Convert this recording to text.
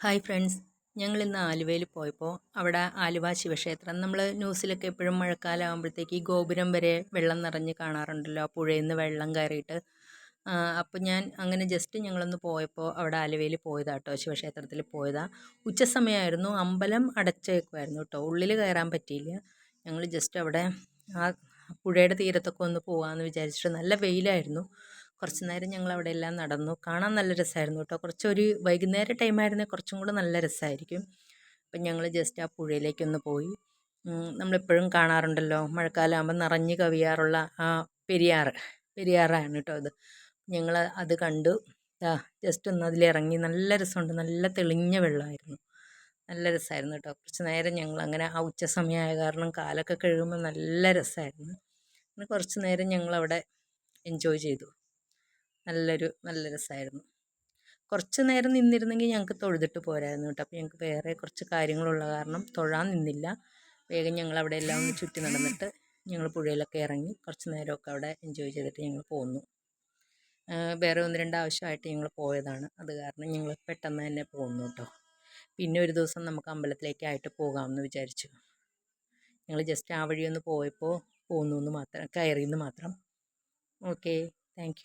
Hi friends. ഞങ്ങൾ ഇന്ന് ആലുവയിൽ പോയപ്പോൾ അവിടെ ആലുവ ശിവക്ഷേത്രം. നമ്മൾ ന്യൂസിലൊക്കെ എപ്പോഴും മഴക്കാലം ആകുമ്പോഴത്തേക്ക് ഈ ഗോപുരം വരെ വെള്ളം നിറഞ്ഞ് കാണാറുണ്ടല്ലോ ആ പുഴയിൽ നിന്ന് വെള്ളം കയറിയിട്ട്. അപ്പോൾ ഞാൻ അങ്ങനെ ജസ്റ്റ് ഞങ്ങളൊന്ന് പോയപ്പോൾ അവിടെ ആലുവയിൽ പോയതാട്ടോ ശിവക്ഷേത്രത്തിൽ പോയതാ. ഉച്ച സമയമായിരുന്നു അമ്പലം അടച്ചേക്കുമായിരുന്നു കേട്ടോ ഉള്ളിൽ കയറാൻ പറ്റിയില്ല. ഞങ്ങൾ ജസ്റ്റ് അവിടെ ആ പുഴയുടെ തീരത്തൊക്കെ ഒന്ന് പോകാമെന്ന് വിചാരിച്ചിട്ട് നല്ല വെയിലായിരുന്നു. കുറച്ച് നേരം ഞങ്ങൾ അവിടെ എല്ലാം നടന്നു. കാണാൻ നല്ല രസമായിരുന്നു കേട്ടോ. കുറച്ചൊരു വൈകുന്നേരം ടൈമായിരുന്നേ കുറച്ചും കൂടെ നല്ല രസമായിരിക്കും. അപ്പം ഞങ്ങൾ ജസ്റ്റ് ആ പുഴയിലേക്കൊന്ന് പോയി. നമ്മളെപ്പോഴും കാണാറുണ്ടല്ലോ മഴക്കാലം ആകുമ്പോൾ നിറഞ്ഞ് കവിയാറുള്ള ആ പെരിയാർ പെരിയാറാണ് കേട്ടോ അത് ഞങ്ങൾ അത് കണ്ടു. ജസ്റ്റ് ഒന്ന് അതിലിറങ്ങി നല്ല രസമുണ്ട്. നല്ല തെളിഞ്ഞ വെള്ളമായിരുന്നു. നല്ല രസമായിരുന്നു കേട്ടോ. കുറച്ച് നേരം ഞങ്ങൾ അങ്ങനെ ആ ഉച്ച സമയമായ കാരണം കാലൊക്കെ കഴുകുമ്പോൾ നല്ല രസമായിരുന്നു. അങ്ങനെ കുറച്ച് നേരം ഞങ്ങളവിടെ എൻജോയ് ചെയ്തു. നല്ലൊരു നല്ല രസമായിരുന്നു കുറച്ച് നേരം നിന്നിരുന്നെങ്കിൽ ഞങ്ങൾക്ക് തൊഴുതിട്ട് പോരായിരുന്നു കേട്ടോ. അപ്പോൾ ഞങ്ങൾക്ക് വേറെ കുറച്ച് കാര്യങ്ങളുള്ള കാരണം തൊഴാൻ നിന്നില്ല. വേഗം ഞങ്ങൾ അവിടെ എല്ലാം ഒന്ന് ചുറ്റി നടന്നിട്ട് ഞങ്ങൾ പുഴയിലൊക്കെ ഇറങ്ങി കുറച്ച് നേരമൊക്കെ അവിടെ എൻജോയ് ചെയ്തിട്ട് ഞങ്ങൾ പോന്നു. വേറെ ഒന്ന് രണ്ട് ആവശ്യമായിട്ട് ഞങ്ങൾ പോയതാണ്. അത് കാരണം ഞങ്ങൾ പെട്ടെന്ന് തന്നെ പോന്നു കേട്ടോ. പിന്നെ ഒരു ദിവസം നമുക്ക് അമ്പലത്തിലേക്കായിട്ട് പോകാമെന്ന് വിചാരിച്ചു. ഞങ്ങൾ ജസ്റ്റ് ആ വഴി ഒന്ന് പോയപ്പോൾ പോന്നു എന്ന് മാത്രം കയറിയെന്ന് മാത്രം. Okay thank